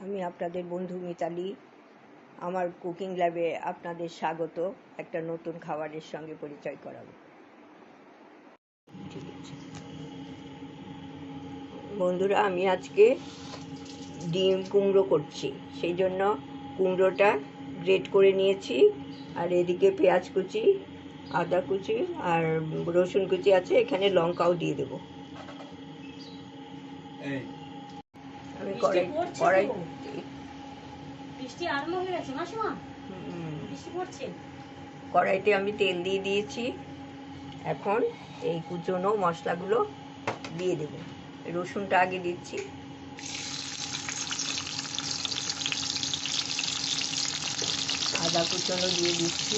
আমি আপনাদের বন্ধু মিতালি। আমার কুকিং ল্যাবে আপনাদের স্বাগত। একটা নতুন খাবারের সঙ্গে পরিচয় করাবো। বন্ধুরা, আমি আজকে ডিম কুমড়ো করছি। সেই জন্য কুমড়োটা গ্রেট করে নিয়েছি। আর এদিকে পেঁয়াজ কুচি, আদা কুচি আর রসুন কুচি আছে। এখানে লঙ্কাও দিয়ে দেবো। এই আমি বৃষ্টি কড়াই। বৃষ্টি আরম্ভ হয়ে গেছে মাসিমা বৃষ্টি পড়ছে? কড়াইতে আমি তেল দিয়ে দিয়েছি। এখন এই কুচনো মশলাগুলো দিয়ে দেব। রসুনটা আগে দিচ্ছি। আদা কুচনো দিয়ে দিচ্ছি।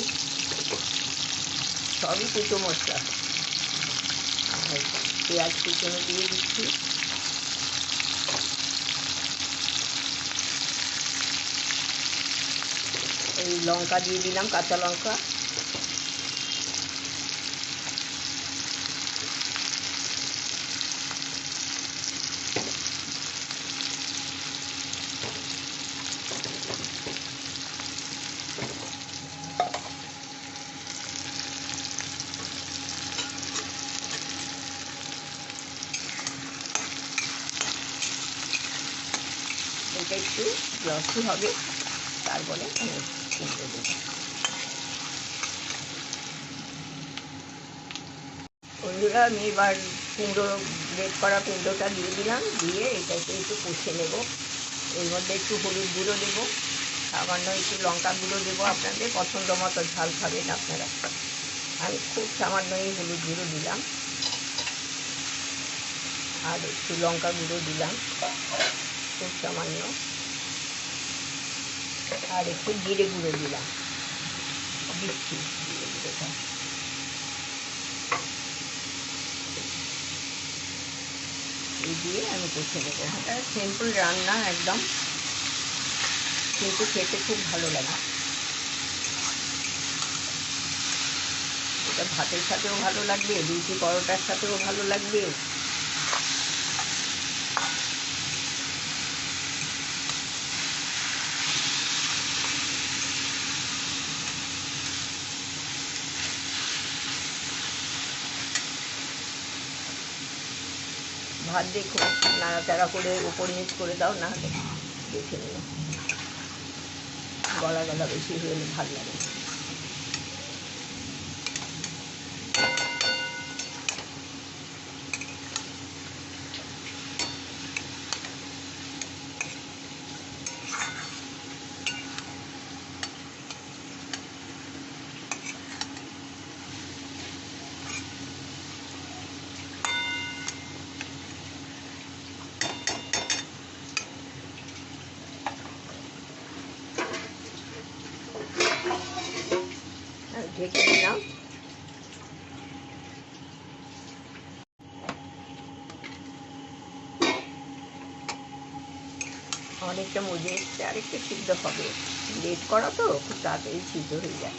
সবই কুচো মশলা। আর পেঁয়াজ কুচনো দিয়ে দিচ্ছি। এই লঙ্কা দিয়ে দিলাম কাঁচা লঙ্কা। এটা একটু গ্লসি হবে তারপরে বন্ধুরা, আমি এবার কুমড়ো রেড করা কুমড়োটা দিয়ে দিলাম, দিয়ে এটাকে একটু কষে নেব। এর মধ্যে একটু হলুদ গুঁড়ো দেবো, সামান্য একটু লঙ্কা গুঁড়ো দেবো আপনাদের, পছন্দ মতো ঝাল খাবেন আপনারা। আমি খুব সামান্যই হলুদ গুঁড়ো দিলাম। আর একটু লঙ্কা গুঁড়ো দিলাম, খুব সামান্য। আর একটু জিরে গুঁড়ো দিলাম। দিচ্ছি। এই দিয়ে আমি কষে নেব। এটা সিম্পল রান্না একদম। কিন্তু খেতে খুব ভালো লাগে। এটা ভাতের সাথেও ভালো লাগবে, রুটি পরোটার সাথেও ভালো লাগবে। ভাত দেখো নাড়াচাড়া করে উপর নিচ করে দাও না দেখে নিও। গলা গলা বেশি হলে ভালো লাগে। ঢেকে দিলাম অনেকটা মজে এসছে, আরেকটু সিদ্ধ হবে। লেট করা তো, খুব তাড়াতাড়ি সিদ্ধ হয়ে যায়।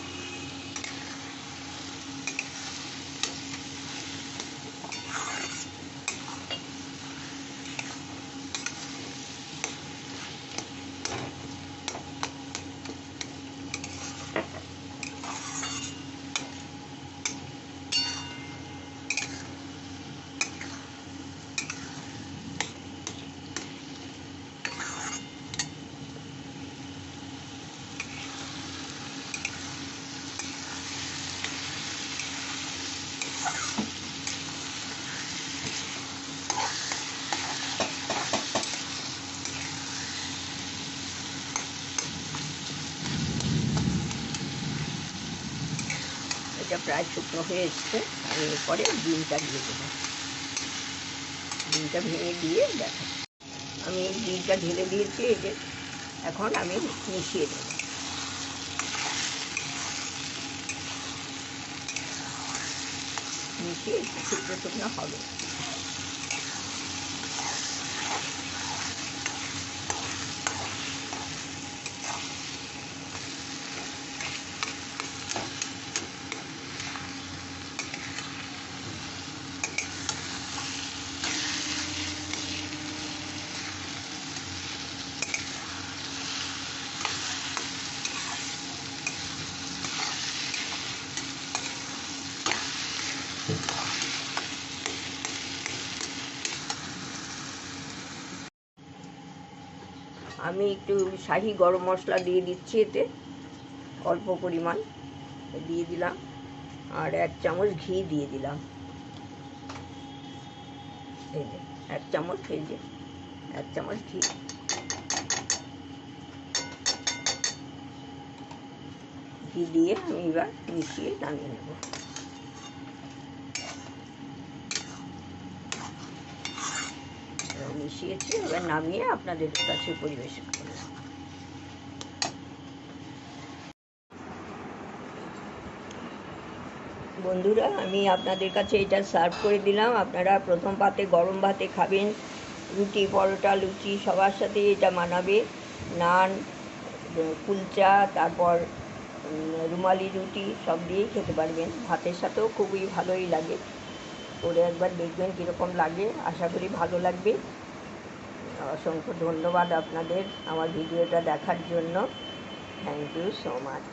এটা প্রায় শুকনো হয়ে এসছে। আমি এরপরে ডিমটা দিয়ে দেবো। ডিমটা ভেঙে দিয়ে দেখো। আমি ডিমটা ঢেলে দিয়েছি, এই যে এখন আমি মিশিয়ে দেবো। মিশিয়ে শুকনো শুকনো হবে। আমি একটু শাহি গরম মশলা দিয়ে দিচ্ছি এতে, অল্প পরিমাণ দিয়ে দিলাম, আর এক চামচ ঘি দিয়ে দিলাম। এই যে, এক চামচ, এই যে, এক চামচ ঘি। ঘি দিয়ে আমি এবার মিশিয়ে নামিয়ে নেব এবার মিশিয়েছি এবার নামিয়ে আপনাদের কাছে পরিবেশন করব বন্ধুরা, আমি আপনাদের কাছে এটা সার্ভ করে দিলাম। আপনারা প্রথম পাতে গরম ভাতে খাবেন, রুটি, পরোটা, লুচি, সবার সাথে এটা মানাবে। নান, কুলচা, তারপর রুমালি রুটি, সব দিয়েই খেতে পারবেন। ভাতের সাথেও খুবই ভালোই লাগে। করে একবার দেখবেন কীরকম লাগে। আশা করি ভালো লাগবে। অসংখ্য ধন্যবাদ আপনাদের আমার ভিডিওটা দেখার জন্য। Thank you so much